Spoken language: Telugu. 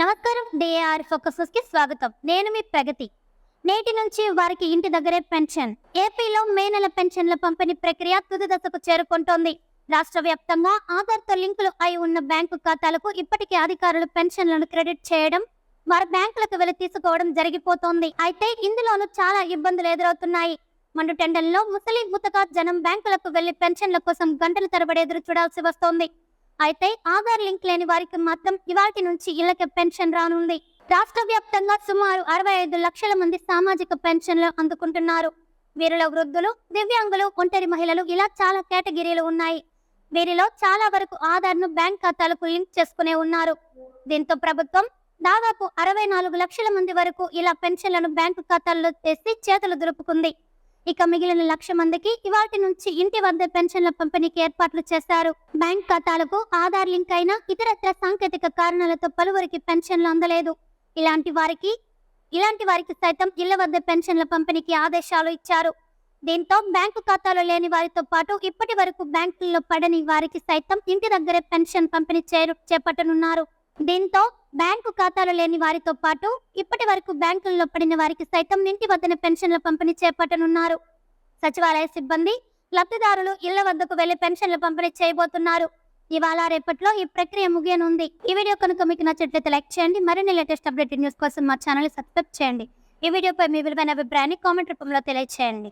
నమస్కారం డిఏఆర్ ఫోకసెస్కి స్వాగతం. నేను మీ ప్రగతి. నేటి నుంచి వారికి ఇంటి దగ్గరే పెన్షన్. ఏపీలో మే నెల పెన్షన్ల పంపిణీ ప్రక్రియ తుది దశకు చేరుకుంటోంది. రాష్ట్ర వ్యాప్తంగా ఆధార్తో లింకులు అయి ఉన్న బ్యాంకు ఖాతాలకు ఇప్పటికే అధికారులు పెన్షన్లను క్రెడిట్ చేయడం వారి బ్యాంకులకు వెళ్ళి తీసుకోవడం జరిగిపోతోంది. అయితే ఇందులోనూ చాలా ఇబ్బందులు ఎదురవుతున్నాయి. మండు టెండల్లో ముసలి ముతక జనం బ్యాంకులకు వెళ్ళి పెన్షన్ల కోసం గంటల తరబడి ఎదురు చూడాల్సి వస్తోంది. అయితే ఆధార్ లింక్ లేని వారికి మాత్రం ఇవాటి నుంచి ఇళ్ళకి పెన్షన్ రానుంది. రాష్ట్ర వ్యాప్తంగా సుమారు అరవై ఐదు లక్షల మంది సామాజిక పెన్షన్లు అందుకుంటున్నారు. వీరిలో వృద్ధులు దివ్యాంగులు ఒంటరి మహిళలు ఇలా చాలా కేటగిరీలు ఉన్నాయి. వీరిలో చాలా వరకు ఆధార్ను బ్యాంక్ ఖాతాలకు లింక్ చేసుకునే ఉన్నారు. దీంతో ప్రభుత్వం దాదాపు అరవై నాలుగు లక్షల మంది వరకు ఇలా పెన్షన్లను బ్యాంకు ఖాతాల్లో తెస్తే చేతులు దులుపుకుంది. ఇక మిగిలిన లక్ష మందికి ఇవాటి నుంచి ఇంటి వద్ద పెన్షన్ల పంపిణీకి ఏర్పాట్లు చేశారు బ్యాంక్ ఖాతాలకు ఆధార్ లింక్ అయిన ఇతరత్ర సాంకేతిక కారణాలతో పలువురికి పెన్షన్లు అందలేదు. ఇలాంటి వారికి ఇలాంటి వారికి సైతం ఇళ్ళ వద్ద పెన్షన్ల పంపిణీకి ఆదేశాలు ఇచ్చారు. దీంతో బ్యాంకు ఖాతాలో లేని వారితో పాటు ఇప్పటి వరకు బ్యాంకుల్లో పడని వారికి సైతం ఇంటి దగ్గరే పెన్షన్ పంపిణీ చేరు చేపట్టనున్నారు. దీంతో బ్యాంకు ఖాతాలు లేని వారితో పాటు ఇప్పటి వరకు బ్యాంకుల్లో పడిన వారికి సైతం ఇంటి వద్దన పెన్షన్ల పంపిణీ చేపట్టనున్నారు. సచివాలయ సిబ్బంది లబ్ధిదారులు ఇళ్ళ వద్దకు వెళ్ళి పెన్షన్ల పంపిణీ చేయబోతున్నారు. ఇవాళ రేపట్లో ఈ ప్రక్రియ ముగియనుంది. ఈ వీడియో కనుక మీకు నచ్చినట్లయితే లైక్ చేయండి. మరిన్ని లేటెస్ట్ అప్డేట్ న్యూస్ కోసం మా ఛానల్ సబ్స్క్రైబ్ చేయండి. ఈ వీడియోపై మీ విలువైన అభిప్రాయాన్ని కామెంట్ రూపంలో తెలియజేయండి